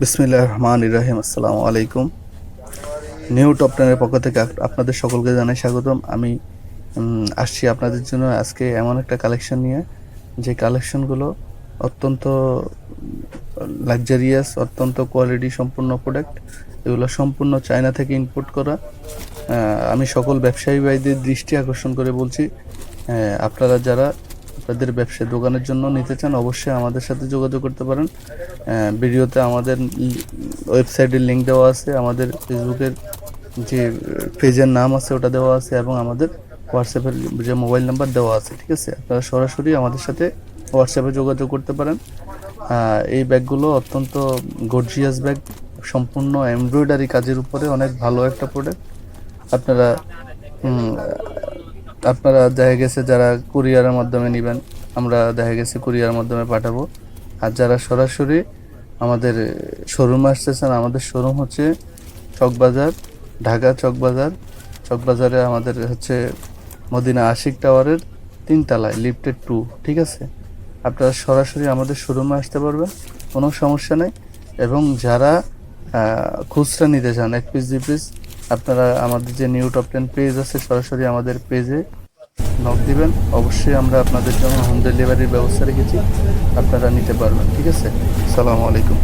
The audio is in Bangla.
বিসমিল্লাহ রহমান ইরাহিম আসসালামু আলাইকুম। নিউ টপ টেনের পক্ষ থেকে আপনাদের সকলকে জানাই স্বাগতম। আমি আসছি আপনাদের জন্য আজকে এমন একটা কালেকশন নিয়ে, যে কালেকশনগুলো অত্যন্ত লাক্সারিয়াস অত্যন্ত কোয়ালিটি সম্পূর্ণ প্রোডাক্ট এগুলো সম্পূর্ণ চায়না থেকে ইম্পোর্ট করা। আমি সকল ব্যবসায়ী ভাইদের দৃষ্টি আকর্ষণ করে বলছি আপনারা যারা আপনাদের ব্যবসায় দোকানের জন্য নিতে চান, অবশ্যই আমাদের সাথে যোগাযোগ করতে পারেন। ভিডিওতে আমাদের ওয়েবসাইটের লিঙ্ক দেওয়া আছে, আমাদের ফেসবুকের যে পেজের নাম আছে ওটা দেওয়া আছে, এবং আমাদের হোয়াটসঅ্যাপের যে মোবাইল নাম্বার দেওয়া আছে, ঠিক আছে? আপনারা সরাসরি আমাদের সাথে হোয়াটসঅ্যাপে যোগাযোগ করতে পারেন। এই ব্যাগগুলো অত্যন্ত গর্জিয়াস ব্যাগ সম্পূর্ণ এমব্রয়ডারি কাজের উপরে, অনেক ভালো একটা প্রোডাক্ট আপনারা আপনারা দেখা গেছে যারা কুরিয়ারের মাধ্যমে নেবেন, আমরা দেখা গেছে কুরিয়ারের মাধ্যমে পাঠাবো। আর যারা সরাসরি আমাদের শোরুমে আসতেছেন, আমাদের শোরুম হচ্ছে চকবাজার, ঢাকা চকবাজার। চকবাজারে আমাদের হচ্ছে মদিনা আশিক টাওয়ারের তিনতলায় লিফটেড টু ঠিক আছে? আপনারা সরাসরি আমাদের শোরুমে আসতে পারবেন, কোনো সমস্যা নেই। এবং যারা খুচরা নিতে চান, এক পিস দুই পিস আপনারা আমাদের যে নিউ টপ টেন পেজ আছে, সরাসরি আমাদের পেজে নক দিবেন। অবশ্যই আমরা আপনাদের জন্য হোম ডেলিভারির ব্যবস্থা রেখেছি। আপনারা নিতে পারবেন, ঠিক আছে? সালামু আলাইকুম।